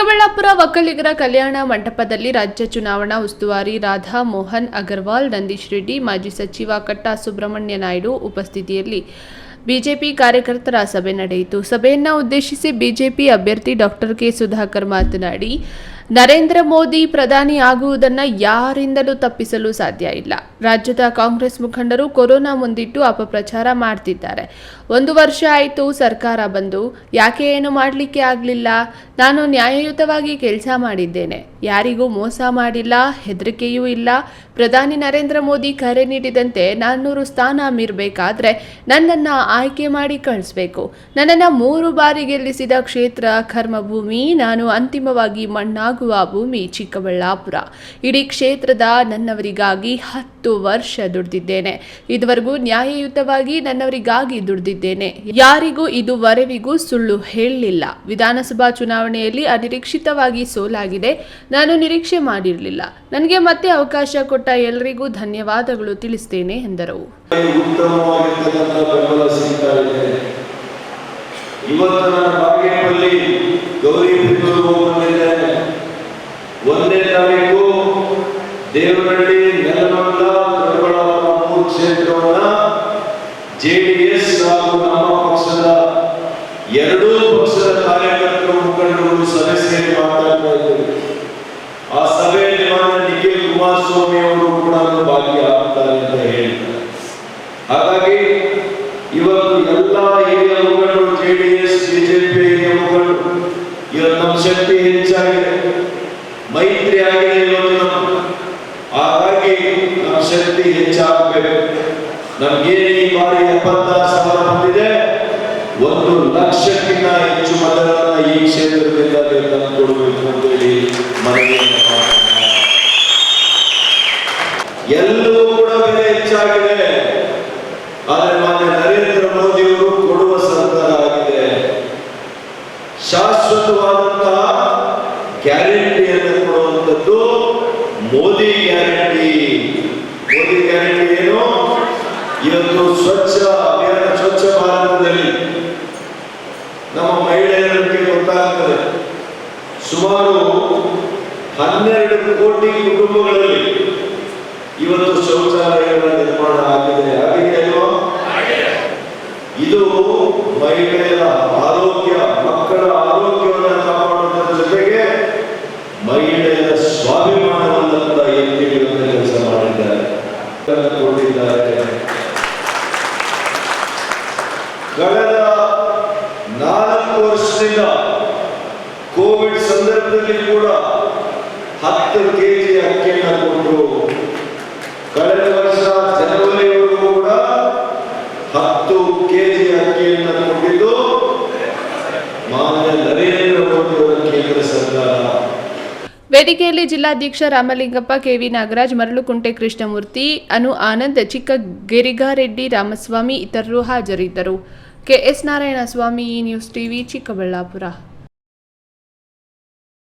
ಚಿಕ್ಕಬಳ್ಳಾಪುರ ಒಕ್ಕಲಿಗರ ಕಲ್ಯಾಣ ಮಂಟಪದಲ್ಲಿ ರಾಜ್ಯ ಚುನಾವಣಾ ಉಸ್ತುವಾರಿ ರಾಧಾ ಮೋಹನ್ ಅಗರ್ವಾಲ್, ನಂದೀಶ್ ರೆಡ್ಡಿ, ಮಾಜಿ ಸಚಿವ ಕಟ್ಟಾ ಸುಬ್ರಹ್ಮಣ್ಯ ನಾಯ್ಡು ಉಪಸ್ಥಿತಿಯಲ್ಲಿ ಬಿಜೆಪಿ ಕಾರ್ಯಕರ್ತರ ಸಭೆ ನಡೆಯಿತು. ಸಭೆಯನ್ನು ಉದ್ದೇಶಿಸಿ ಬಿಜೆಪಿ ಅಭ್ಯರ್ಥಿ ಡಾಕ್ಟರ್ ಕೆ ಸುಧಾಕರ್ ಮಾತನಾಡಿ ನರೇಂದ್ರ ಮೋದಿ ಪ್ರಧಾನಿ ಆಗುವುದನ್ನು ಯಾರಿಂದಲೂ ತಪ್ಪಿಸಲು ಸಾಧ್ಯ ಇಲ್ಲ. ರಾಜ್ಯದ ಕಾಂಗ್ರೆಸ್ ಮುಖಂಡರು ಕೊರೋನಾ ಮುಂದಿಟ್ಟು ಅಪಪ್ರಚಾರ ಮಾಡ್ತಿದ್ದಾರೆ. ಒಂದು ವರ್ಷ ಆಯಿತು ಸರ್ಕಾರ ಬಂದು, ಯಾಕೆ ಏನು ಮಾಡಲಿಕ್ಕೆ ಆಗಲಿಲ್ಲ? ನಾನು ನ್ಯಾಯಯುತವಾಗಿ ಕೆಲಸ ಮಾಡಿದ್ದೇನೆ. ಯಾರಿಗೂ ಮೋಸ ಮಾಡಿಲ್ಲ, ಹೆದರಿಕೆಯೂ ಇಲ್ಲ. ಪ್ರಧಾನಿ ನರೇಂದ್ರ ಮೋದಿ ಕರೆ ನೀಡಿದಂತೆ ನಾನ್ನೂರು ಸ್ಥಾನ ಮೀರಬೇಕಾದ್ರೆ ನನ್ನನ್ನು ಆಯ್ಕೆ ಮಾಡಿ ಕಳಿಸ್ಬೇಕು. ನನ್ನನ್ನು ಮೂರು ಬಾರಿ ಗೆಲ್ಲಿಸಿದ ಕ್ಷೇತ್ರ, ಕರ್ಮಭೂಮಿ ನಾನು ಅಂತಿಮವಾಗಿ ಮಣ್ಣಾಗುವ ಭೂಮಿ ಚಿಕ್ಕಬಳ್ಳಾಪುರ. ಇಡೀ ಕ್ಷೇತ್ರದ ನನ್ನವರಿಗಾಗಿ ಹತ್ತು ವರ್ಷ ದುಡಿದಿದ್ದೇನೆ. ಇದುವರೆಗೂ ನ್ಯಾಯಯುತವಾಗಿ ನನ್ನವರಿಗಾಗಿ ದುಡಿದಿದ್ದೇನೆ. ಯಾರಿಗೂ ಇದುವರೆವಿಗೂ ಸುಳ್ಳು ಹೇಳಲಿಲ್ಲ ವಿಧಾನಸಭಾ ಚುನಾವಣೆಯಲ್ಲಿ ಅನಿರೀಕ್ಷಿತವಾಗಿ ಸೋಲಾಗಿದೆ. ನಾನು ನಿರೀಕ್ಷೆ ಮಾಡಿರಲಿಲ್ಲ. ನನಗೆ ಮತ್ತೆ ಅವಕಾಶ ಕೊಟ್ಟ ಎಲ್ಲರಿಗೂ ಧನ್ಯವಾದಗಳು ತಿಳಿಸ್ತೇನೆ ಎಂದರು. ಒಂದನೇ ತಾರೀಕು ದೇವನಹಳ್ಳಿ ನೆಲಮಂಗಲ ದೊಡ್ಡಬಳ್ಳಾಪುರ ಮೂರು ಕ್ಷೇತ್ರವನ್ನ ಜೆಡಿಎಸ್ ಹಾಗೂ ನಮ್ಮ ಪಕ್ಷದ ಎರಡೂ ಪಕ್ಷದ ಕಾರ್ಯಕರ್ತರು ಮುಖಂಡರು ಸಭೆ ಸೇರಿ ಮಾತಾಡ್ತಾ ಇದ್ದಾರೆ. ಆ ಸಭೆಯಲ್ಲಿ ಮಾತ್ರ ನಿಖಿಲ್ ಕುಮಾರಸ್ವಾಮಿ ಅವರು ಕೂಡ ಭಾಗಿಯಾಗ್ತಾರೆ ಅಂತ ಹೇಳಿದ್ದಾರೆ ಹಾಗಾಗಿ ಇವತ್ತು ಎಲ್ಲ ಹಿರಿಯ ಮುಖಂಡರು ಜೆಡಿಎಸ್ ಬಿಜೆಪಿ ಹಿರಿಯ ಮುಖಂಡರು, ಇವತ್ತು ನಮ್ಮ ಶಕ್ತಿ ಮೈತ್ರಿ ಆಗಿದೆ ನಮ್ಮ ಹಾಗಾಗಿ ನಮ್ಮ ಶಕ್ತಿ ಹೆಚ್ಚಾಗಬೇಕು. ನಮ್ಗೇನು ಈ ಬಾರಿ ಎಪ್ಪತ್ತಾರು ಸಾವಿರ ಬಂದಿದೆ, ಒಂದು ಲಕ್ಷಕ್ಕಿಂತ ಹೆಚ್ಚು ಮತಗಳನ್ನ ಈ ಕ್ಷೇತ್ರದಿಂದ ತಂದು ಕೊಡಬೇಕು ಅಂತ ಹೇಳಿ ಮನವಿಯನ್ನು. ಎಲ್ಲವೂ ಕೂಡ ಬೆಲೆ ಹೆಚ್ಚಾಗಿದೆ. ಆದರೆ ಮಾನ್ಯ ನರೇಂದ್ರ ಮೋದಿಯವರು ಕೊಡುವ ಸರ್ಕಾರ ಆಗಿದೆ. ಶಾಶ್ವತವಾದಂತಹ ಗ್ಯಾರಂಟಿಯನ್ನು ಕೊಡುವಂಥದ್ದು ಮೋದಿ ಗ್ಯಾರಂಟಿ ಮೋದಿ ಗ್ಯಾರಂಟಿ ಏನು ಇವತ್ತು ಸ್ವಚ್ಛ ಅಭಿಯಾನ ಸ್ವಚ್ಛ ಭಾರತದಲ್ಲಿ ನಮ್ಮ ಮಹಿಳೆಯರಿಗೆ ಗೊತ್ತಾಗುತ್ತದೆ ಸುಮಾರು ಹನ್ನೆರಡು ಕೋಟಿ ಕುಟುಂಬಗಳಲ್ಲಿ ಇವತ್ತು ಶೌಚಾಲಯಗಳ ನಿರ್ಮಾಣ ಆಗಿದೆ. ಆಗಿದೆ. ಅಲ್ವಾ ಇದು ಮಹಿಳೆಯರ ನಾಲ್ಕು ವರ್ಷದಿಂದ ಕೋವಿಡ್ ಸಂದರ್ಭದಲ್ಲಿ ಕೂಡ ಹತ್ತು ಕೆಜಿ ಅಕ್ಕಿಯನ್ನು ಕೊಟ್ಟರು ಕಳೆದ ವರ್ಷ ಜನವರಿವರೆಗೂ ಕೂಡ ಹತ್ತು ಕೆಜಿ ಅಕ್ಕಿಯನ್ನು ಕೊಟ್ಟಿದ್ದು ಮಾನ್ಯ ನರೇಂದ್ರ ಮೋದಿ ಅವರ ಕೇಂದ್ರ ಸರ್ಕಾರ. ವೇದಿಕೆಯಲ್ಲಿ ಜಿಲ್ಲಾಧ್ಯಕ್ಷ ರಾಮಲಿಂಗಪ್ಪ, ಕೆವಿ ನಾಗರಾಜ್, ಮರಳುಕುಂಟೆ ಕೃಷ್ಣಮೂರ್ತಿ, ಅನು ಆನಂದ್ ಚಿಕ್ಕ ಗಿರಿಗಾರೆಡ್ಡಿ ರಾಮಸ್ವಾಮಿ ಇತರರು ಹಾಜರಿದ್ದರು. K S Narayanaswamy news TV Chikkaballapur.